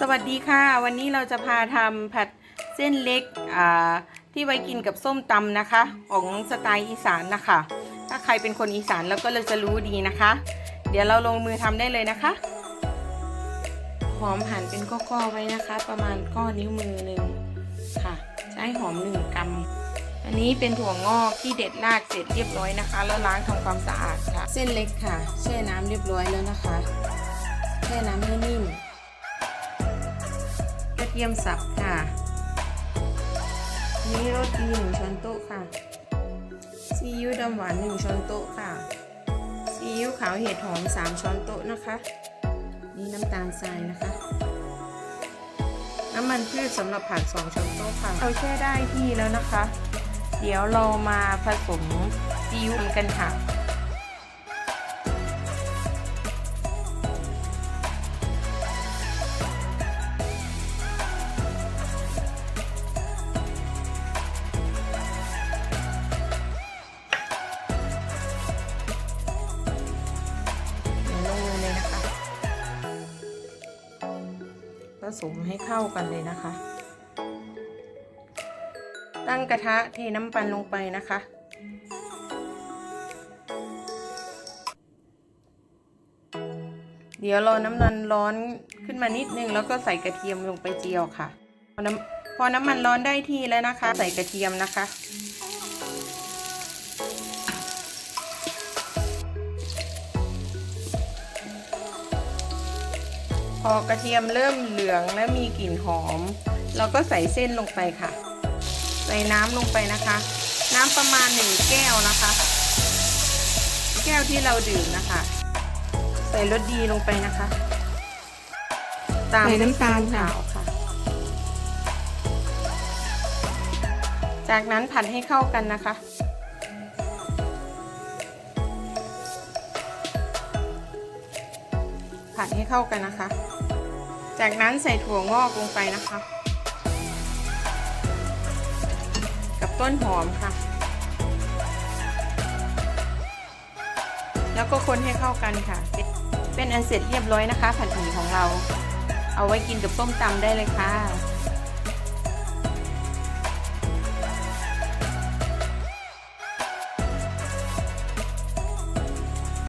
สวัสดีค่ะ วันนี้เราจะพาทำผัดเส้นเล็กที่ไว้กินกับส้มตำนะคะ ของสไตล์อีสานนะคะ ถ้าใครเป็นคนอีสานแล้วก็เราจะรู้ดีนะคะ เดี๋ยวเราลงมือทำได้เลยนะคะ หอมหั่นเป็นก้อๆไว้นะคะ ประมาณก้อนิ้วมือหนึ่งค่ะ ใช้หอมหนึ่งกำอันนี้เป็นถั่วงอกที่เด็ดรากเสร็จเรียบร้อยนะคะ แล้วล้างทำความสะอาดค่ะ เส้นเล็กค่ะ แช่น้ำเรียบร้อยแล้วนะคะ แช่น้ำให้นิ่ม ระเทียมสับค่ะนี่รสดีหนึ่งช้อนโต๊ะค่ะ ซีอิ๊วดำหวานหนึ่งช้อนโต๊ะค่ะ ซีอิ๊วขาวเห็ดหอมสามช้อนโต๊ะนะคะ นี่น้ำตาลทรายนะคะ น้ำมันพืชสำหรับผัดสองช้อนโต๊ะค่ะ เราแช่ได้ที่แล้วนะคะ เดี๋ยวเรามาผสมซีอิ๊วกันค่ะ สมให้เข้ากันเลยนะคะ ตั้งกระทะเทน้ำปันลงไปนะคะ เดี๋ยวรอน้ำมันร้อนขึ้นมานิดนึงแล้วก็ใส่กระเทียมลงไปเจียวค่ะ พอน้ำพอน้ำมันร้อนได้ที่แล้วนะคะ ใส่กระเทียมนะคะ พอกระเทียมเริ่มเหลืองและมีกลิ่นหอม เราก็ใส่เส้นลงไปค่ะ ใส่น้ำลงไปนะคะ น้ำประมาณหนึ่งแก้วนะคะ แก้วที่เราดื่มนะคะ ใส่รสดีลงไปนะคะ ตามใส่น้ำตาลค่ะขาวค่ะ จากนั้นผัดให้เข้ากันนะคะ ผัดให้เข้ากันนะคะ จากนั้นใส่ถั่วงอกลงไปนะคะ กับต้นหอมค่ะ แล้วก็คนให้เข้ากันค่ะ เป็นอันเสร็จเรียบร้อยนะคะ ผัดหมี่ของเรา เอาไว้กินกับส้มตำได้เลยค่ะ